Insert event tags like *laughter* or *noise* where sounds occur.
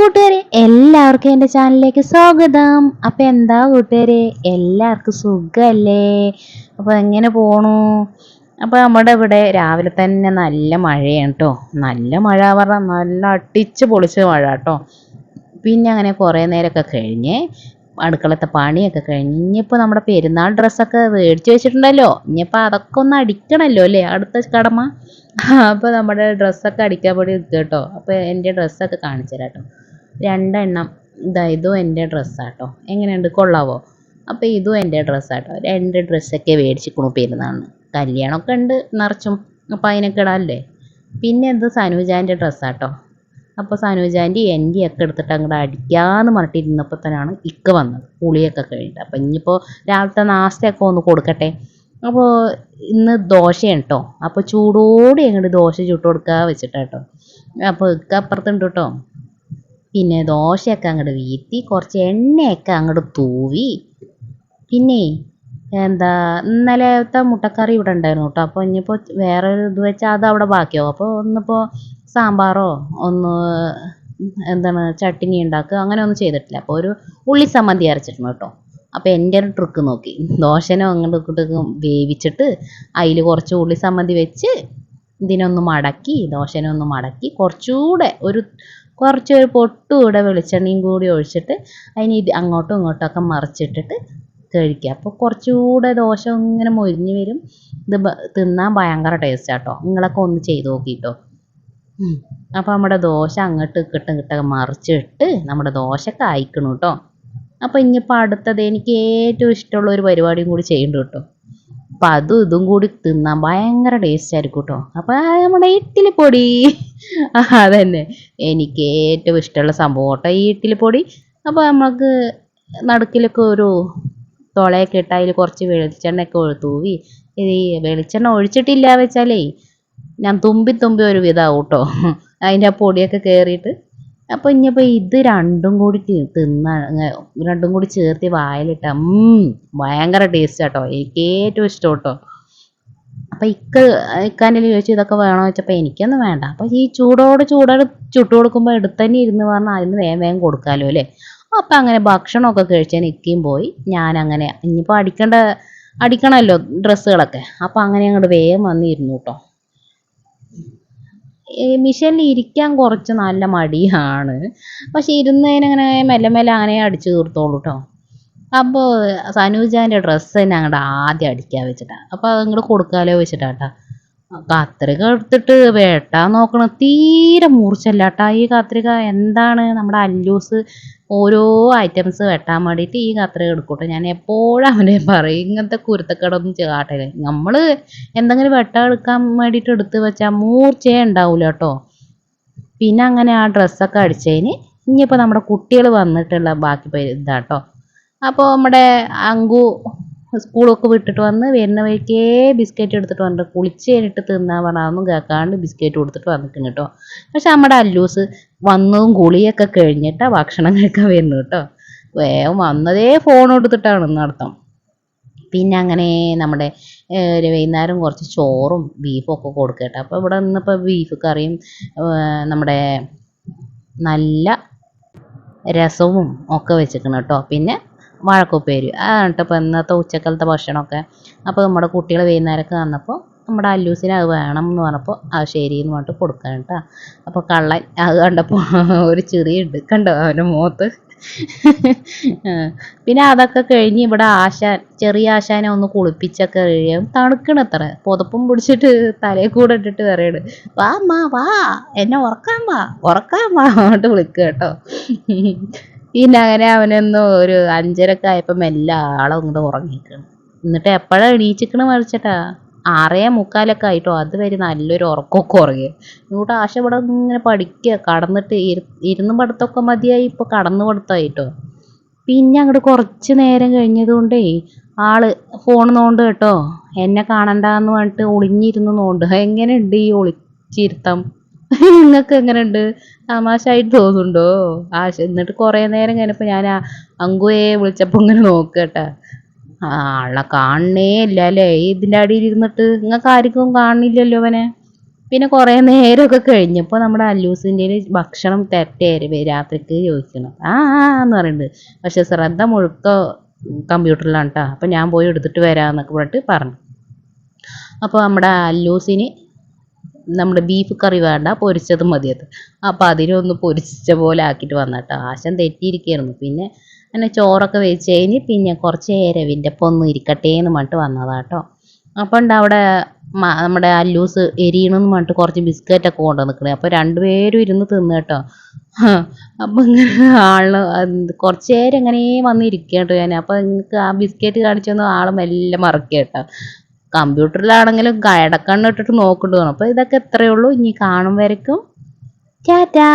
കൂട്ടുകാരെ? എല്ലാവർക്കും എന്റെ ചാനലിലേക്ക് സ്വാഗതം. അപ്പം എന്താ കൂട്ടുകാരെ? എല്ലാവർക്കും സുഖമല്ലേ അപ്പോൾ എങ്ങനെ പോണു? അപ്പോൾ നമ്മുടെ ഇവിടെ രാവിലെ തന്നെ നല്ല മഴയാണ് കേട്ടോ നല്ല മഴ പറഞ്ഞാൽ നല്ല അടിച്ച് പൊളിച്ച് മഴ കേട്ടോ പിന്നെ അങ്ങനെ കുറേ നേരമൊക്കെ കഴിഞ്ഞ് അടുക്കളത്തെ പണിയൊക്കെ കഴിഞ്ഞ് ഇനിയിപ്പോൾ നമ്മുടെ പെരുന്നാൾ ഡ്രസ്സൊക്കെ മേടിച്ച് വെച്ചിട്ടുണ്ടല്ലോ. ഇനിയിപ്പോൾ അതൊക്കെ ഒന്ന് അടിക്കണമല്ലോ അല്ലേ? അടുത്ത കടമ. അപ്പോൾ നമ്മുടെ ഡ്രസ്സൊക്കെ അടിക്കാൻ വേണ്ടി കേട്ടോ അപ്പോൾ എന്റെ ഡ്രസ്സൊക്കെ കാണിച്ചു തരാം കേട്ടോ രണ്ടെണ്ണം. ഇതാ ഇതും എന്റെ ഡ്രസ്സാട്ടോ എങ്ങനെയുണ്ട്? കൊള്ളാവോ? അപ്പോൾ ഇതും എന്റെ ഡ്രസ്സാട്ടോ രണ്ട് ഡ്രസ്സൊക്കെ മേടിച്ചിക്കണു പെരുന്നാളിന് കല്യാണമൊക്കെ ഉണ്ട് നിറച്ചും അപ്പോൾ അതിനൊക്കെ ഇടാമല്ലേ പിന്നെ ഇത് സനുജാന്റെ ഡ്രസ്സാട്ടോ അപ്പോൾ സനുജാന്റെ എന്റെ ഒക്കെ എടുത്തിട്ട് അങ്ങോട്ട് അടിക്കാമെന്ന് മറട്ടിരുന്നപ്പോൾ ഇരുന്നപ്പോൾ തന്നെയാണ് ഇക്ക വന്നത്. കുളിയൊക്കെ കഴിഞ്ഞിട്ട്. അപ്പോൾ ഇനിയിപ്പോൾ രാവിലത്തെ നാസ്തയൊക്കെ ഒന്ന് കൊടുക്കട്ടെ. അപ്പോൾ ഇന്ന് ദോശയാണ് കേട്ടോ അപ്പോൾ ചൂടോടെ അങ്ങോട്ട് ദോശ ചുട്ട് കൊടുക്കുക വെച്ചിട്ടാട്ടോ അപ്പോൾ ഇക്ക അപ്പുറത്തുണ്ട് കേട്ടോ പിന്നെ ദോശയൊക്കെ അങ്ങോട്ട് വീഴ്ത്തി കുറച്ച് എണ്ണയൊക്കെ അങ്ങോട്ട് തൂവി. പിന്നെ എന്താ ഇന്നലത്തെ മുട്ടക്കറി ഇവിടെ ഉണ്ടായിരുന്നു കേട്ടോ അപ്പോൾ ഇനിയിപ്പോൾ വേറെ ഒരു ഇത് വെച്ചാൽ അത് അവിടെ ബാക്കിയാവും. അപ്പോൾ ഒന്നിപ്പോൾ സാമ്പാറോ ഒന്ന് എന്താണ് ചട്ടിനി ഉണ്ടാക്കുക അങ്ങനെ ഒന്നും ചെയ്തിട്ടില്ല. അപ്പോൾ ഒരു ഉള്ളി സമ്മന്തി അരച്ചിട്ടുണ്ട് കേട്ടോ അപ്പോൾ എന്റെ ഒരു ട്രിക്ക് നോക്കി. ദോശനോ അങ്ങോട്ട് വേവിച്ചിട്ട് അതിൽ കുറച്ച് ഉള്ളി സമ്മന്തി വെച്ച് ഇതിനൊന്ന് മടക്കി ദോശനെ ഒന്ന് മടക്കി കുറച്ചുകൂടെ ഒരു കുറച്ച് ഒരു പൊട്ടുകൂടെ വെളിച്ചെണ്ണയും കൂടി ഒഴിച്ചിട്ട് അതിന് ഇത് അങ്ങോട്ടും ഇങ്ങോട്ടും ഒക്കെ മറിച്ചിട്ടിട്ട് കഴിക്കുക. അപ്പോൾ കുറച്ചുകൂടെ ദോശ ഇങ്ങനെ മൊരിഞ്ഞ് വരും. ഇത് തിന്നാൻ ഭയങ്കര ടേസ്റ്റ് ആട്ടോ. നിങ്ങളൊക്കെ ഒന്ന് ചെയ്ത് നോക്കിട്ടോ. അപ്പോൾ നമ്മുടെ ദോശ അങ്ങോട്ട് കിട്ടും ഇങ്ങോട്ടൊക്കെ മറിച്ചിട്ട് നമ്മുടെ ദോശയൊക്കെ അയക്കണം കേട്ടോ അപ്പോൾ ഇനിയിപ്പോൾ അടുത്തത് എനിക്ക് ഏറ്റവും ഇഷ്ടമുള്ള ഒരു പരിപാടിയും കൂടി ചെയ്യുന്നുണ്ട് കേട്ടോ. അപ്പം അതും ഇതും കൂടി തിന്നാൻ ഭയങ്കര ടേസ്റ്റ് ആയിരിക്കും കേട്ടോ അപ്പോൾ നമ്മുടെ ഇഡ്ഡലിപ്പൊടി *laughs* അതന്നെ. എനിക്ക് ഏറ്റവും ഇഷ്ടമുള്ള സംഭവം കേട്ടോ ഈ ഇഡ്ഡലിപ്പൊടി അപ്പോൾ നമുക്ക് നടുക്കിലൊക്കെ ഒരു തുളയൊക്കെ ഇട്ട് അതിൽ കുറച്ച് വെളിച്ചെണ്ണയൊക്കെ തൂവി. ഈ വെളിച്ചെണ്ണ ഒഴിച്ചിട്ടില്ല വെച്ചാലേ ഞാൻ തുമ്പി തുമ്പി ഒരു വിധാവും കേട്ടോ *laughs* അതിന്റെ ആ പൊടിയൊക്കെ കയറിയിട്ട് അപ്പോൾ ഇനിയിപ്പോൾ ഇത് രണ്ടും കൂടി തിന്ന രണ്ടും കൂടി ചേർത്ത് വായിലിട്ട ഭയങ്കര ടേസ്റ്റ് കേട്ടോ എനിക്ക് ഏറ്റവും ഇഷ്ടം കേട്ടോ. അപ്പം ഇക്ക ഇക്കാനിൽ ചോദിച്ചു ഇതൊക്കെ വേണോ? വെച്ചപ്പോൾ എനിക്കൊന്നും വേണ്ട. അപ്പോൾ ഈ ചൂടോട് ചൂടോട് ചുട്ടു കൊടുക്കുമ്പോൾ എടുത്തന്നെ ഇരുന്ന് പറഞ്ഞാൽ അതിന് വേഗം വേഗം കൊടുക്കാമല്ലോ അല്ലേ? അപ്പം അങ്ങനെ ഭക്ഷണമൊക്കെ കഴിച്ചാൽ ഇക്കയും പോയി. ഞാൻ അങ്ങനെ ഇനിയിപ്പോൾ അടിക്കേണ്ട അടിക്കണമല്ലോ ഡ്രസ്സുകളൊക്കെ. അപ്പം അങ്ങനെ അങ്ങോട്ട് വേഗം വന്നിരുന്നു കേട്ടോ. മിഷനിൽ ഇരിക്കാൻ കുറച്ച് നല്ല മടിയാണ്. പക്ഷെ ഇരുന്നതിനങ്ങനെ മെല്ലെ മെല്ലെ അങ്ങനെ അടിച്ചു തീർത്തോളൂ കേട്ടോ അപ്പോൾ സനൂജാന്റെ ഡ്രസ്സ് തന്നെ അങ്ങോട്ട് ആദ്യം അടിക്കാൻ വെച്ചിട്ടാണ് അപ്പോൾ അത് ഇങ്ങോട്ട് കൊടുക്കാലോ വെച്ചിട്ടാട്ടാ കത്രിക എടുത്തിട്ട് വെട്ടാൻ നോക്കണം. തീരെ മൂർച്ചല്ലാട്ടാ ഈ കത്രിക എന്താണ് നമ്മുടെ അല്ലൂസ് ഓരോ ഐറ്റംസ് വെട്ടാൻ വേണ്ടിയിട്ട് ഈ കത്ര എടുക്കൂട്ടോ. ഞാൻ എപ്പോഴും അവനെ പറയും ഇങ്ങനത്തെ കുരുത്തക്കേടൊന്നും കാട്ടില്ല നമ്മൾ എന്തെങ്കിലും വെട്ടാൻ എടുക്കാൻ വേണ്ടിയിട്ട് എടുത്ത് വെച്ചാൽ മൂർച്ചയേ ഉണ്ടാവില്ല കേട്ടോ പിന്നെ അങ്ങനെ ആ ഡ്രസ്സൊക്കെ അടിച്ചതിന് ഇനിയിപ്പോൾ നമ്മുടെ കുട്ടികൾ വന്നിട്ടുള്ള ബാക്കി ഇതാട്ടോ അപ്പോൾ നമ്മുടെ അങ്കു സ്കൂളൊക്കെ വിട്ടിട്ട് വന്ന് വരുന്ന വഴിക്കേ ബിസ്ക്കറ്റ് എടുത്തിട്ട് വന്നിട്ട് കുളിച്ച് കഴിഞ്ഞിട്ട് തിന്നാൻ പറഞ്ഞാന്നും കേൾക്കാണ്ട് ബിസ്ക്കറ്റ് കൊടുത്തിട്ട് വന്നിട്ടുണ്ട് കേട്ടോ. പക്ഷെ നമ്മുടെ അല്ലൂസ് വന്നതും കുളിയൊക്കെ കഴിഞ്ഞിട്ട് ഭക്ഷണം കഴിക്കാൻ വരുന്നു കേട്ടോ. വേഗം വന്നതേ ഫോൺ എടുത്തിട്ടാണ് നടത്തം. പിന്നെ അങ്ങനെ നമ്മുടെ ഒരു വൈകുന്നേരം കുറച്ച് ചോറും ബീഫും ഒക്കെ കൊടുക്കട്ടെ അപ്പോൾ ഇവിടെ നിന്നിപ്പോൾ ബീഫ് കറിയും നമ്മുടെ നല്ല രസവും ഒക്കെ വെച്ചിരിക്കണം കേട്ടോ. പിന്നെ വാഴക്കുപ്പേരി അതാണ് കേട്ടോ ഇപ്പോൾ ഇന്നത്തെ ഉച്ചക്കലത്തെ ഭക്ഷണമൊക്കെ. അപ്പോൾ നമ്മുടെ കുട്ടികൾ വൈകുന്നേരമൊക്കെ വന്നപ്പോൾ നമ്മുടെ അല്ലൂസിന് അത് വേണം എന്ന് പറഞ്ഞപ്പോൾ ആ ശരി എന്ന് പറഞ്ഞിട്ട് കൊടുക്കാൻ കേട്ടോ. അപ്പോൾ കള്ളൻ അത് കണ്ടപ്പോൾ *laughs* ഒരു ചെറിയുണ്ട് കണ്ടോ അവന്റെ മുഖത്ത്? *laughs* പിന്നെ അതൊക്കെ കഴിഞ്ഞ് ഇവിടെ ആശാൻ ചെറിയ ആശാനെ ഒന്ന് കുളിപ്പിച്ചൊക്കെ കഴിയും. തണുക്കണത്ര പുതപ്പും പിടിച്ചിട്ട് തലയിൽ കൂടെ ഇട്ടിട്ട് പറയണ് വാ അമ്മ വാ. എന്നെ ഉറക്കാൻ വാ ഉറക്കാൻ വാ. *laughs* എന്നിട്ട് വിളിക്കുക കേട്ടോ. പിന്നെ അങ്ങനെ അവനൊന്ന് ഒരു അഞ്ചരക്കെ ആയപ്പം എല്ലാ ആളും ഇങ്ങോട്ട് ഉറങ്ങിക്കണം എന്നിട്ട് എപ്പോഴാണ് എണീച്ചിക്കണ് മറിച്ചിട്ടാ ആറേ മുക്കാലൊക്കെ ആയിട്ടോ. അതുവരെ നല്ലൊരു ഉറക്കമൊക്കെ ഉറങ്ങി. ഇങ്ങോട്ട് ആശ ഇവിടെ ഇങ്ങനെ പഠിക്കുക കടന്നിട്ട് ഇരു- ഇരുന്ന് പഠിത്തമൊക്കെ മതിയായി ഇപ്പോൾ കടന്ന് പഠിത്തമായിട്ടോ. പിന്നെ അങ്ങോട്ട് കുറച്ച് നേരം കഴിഞ്ഞതുകൊണ്ടേ ആൾ ഫോൺ നോണ്ട് കേട്ടോ. എന്നെ കാണണ്ടെന്ന് പറഞ്ഞിട്ട് ഒളിഞ്ഞിരുന്ന് നോണ്ട്. എങ്ങനെയുണ്ട് ഈ ഒളിച്ചിരുത്തം? *laughs* നിങ്ങൾക്ക് തമാശ തമാശയായിട്ട് തോന്നുന്നുണ്ടോ? ആശ എന്നിട്ട് കുറേ നേരം കഴിഞ്ഞപ്പോൾ ഞാൻ ആ അങ്കുയെ വിളിച്ചപ്പോൾ ഇങ്ങനെ നോക്കട്ടെ ആളെ കാണണേ ഇല്ല അല്ലേ? ഇതിന്റെ അടിയിൽ ഇരുന്നിട്ട് നിങ്ങൾക്ക് ആർക്കും കാണില്ലല്ലോ അവനെ പിന്നെ കുറേ നേരമൊക്കെ കഴിഞ്ഞപ്പോൾ നമ്മുടെ അല്ലൂസിന്റെ ഭക്ഷണം തെറ്റേ രാത്രിക്ക് ചോദിക്കണം. ആ ആ എന്ന് പറയുന്നുണ്ട്. പക്ഷെ ശ്രദ്ധ മുഴുക്ക കമ്പ്യൂട്ടറിലാണ് കേട്ടോ. അപ്പോൾ ഞാൻ പോയി എടുത്തിട്ട് വരാമെന്നൊക്കെ പറഞ്ഞിട്ട് പറഞ്ഞു. അപ്പോൾ നമ്മുടെ അല്ലൂസിന് നമ്മുടെ ബീഫ് കറി വേണ്ട പൊരിച്ചത് മതിയത് അപ്പോൾ അതിനൊന്ന് പൊരിച്ച പോലെ ആക്കിയിട്ട് വന്നട്ടോ ആശം തെറ്റിയിരിക്കുകയായിരുന്നു. പിന്നെ അങ്ങനെ ചോറൊക്കെ വെച്ച് കഴിഞ്ഞ് പിന്നെ കുറച്ച് എരവിന്റെ ഒപ്പം ഒന്ന് ഇരിക്കട്ടെ എന്ന് പറഞ്ഞിട്ട് വന്നതാട്ടോ അപ്പോൾ ഉണ്ട് അവിടെ നമ്മുടെ അല്ലൂസ് എരിയണമെന്ന് പറഞ്ഞിട്ട് കുറച്ച് ബിസ്ക്കറ്റൊക്കെ കൊണ്ടു നിൽക്കണേ. അപ്പോൾ രണ്ടുപേരും ഇരുന്ന് തിന്നു കേട്ടോ. അപ്പം ഇങ്ങനെ ആൾ കുറച്ച് നേരം ഇങ്ങനെ വന്നിരിക്കുക ഞാൻ. അപ്പോൾ നിങ്ങൾക്ക് ആ ബിസ്ക്കറ്റ് കാണിച്ചു തന്ന ആൾ എല്ലാം മറക്കുക കേട്ടോ. കമ്പ്യൂട്ടറിലാണെങ്കിലും കടക്കണ്ണിട്ടിട്ട് നോക്കേണ്ടി വന്നു അപ്പോൾ ഇതൊക്കെ ഇത്രയേ ഉള്ളൂ ഇനി കാണും വരയ്ക്കും. ടാറ്റാ.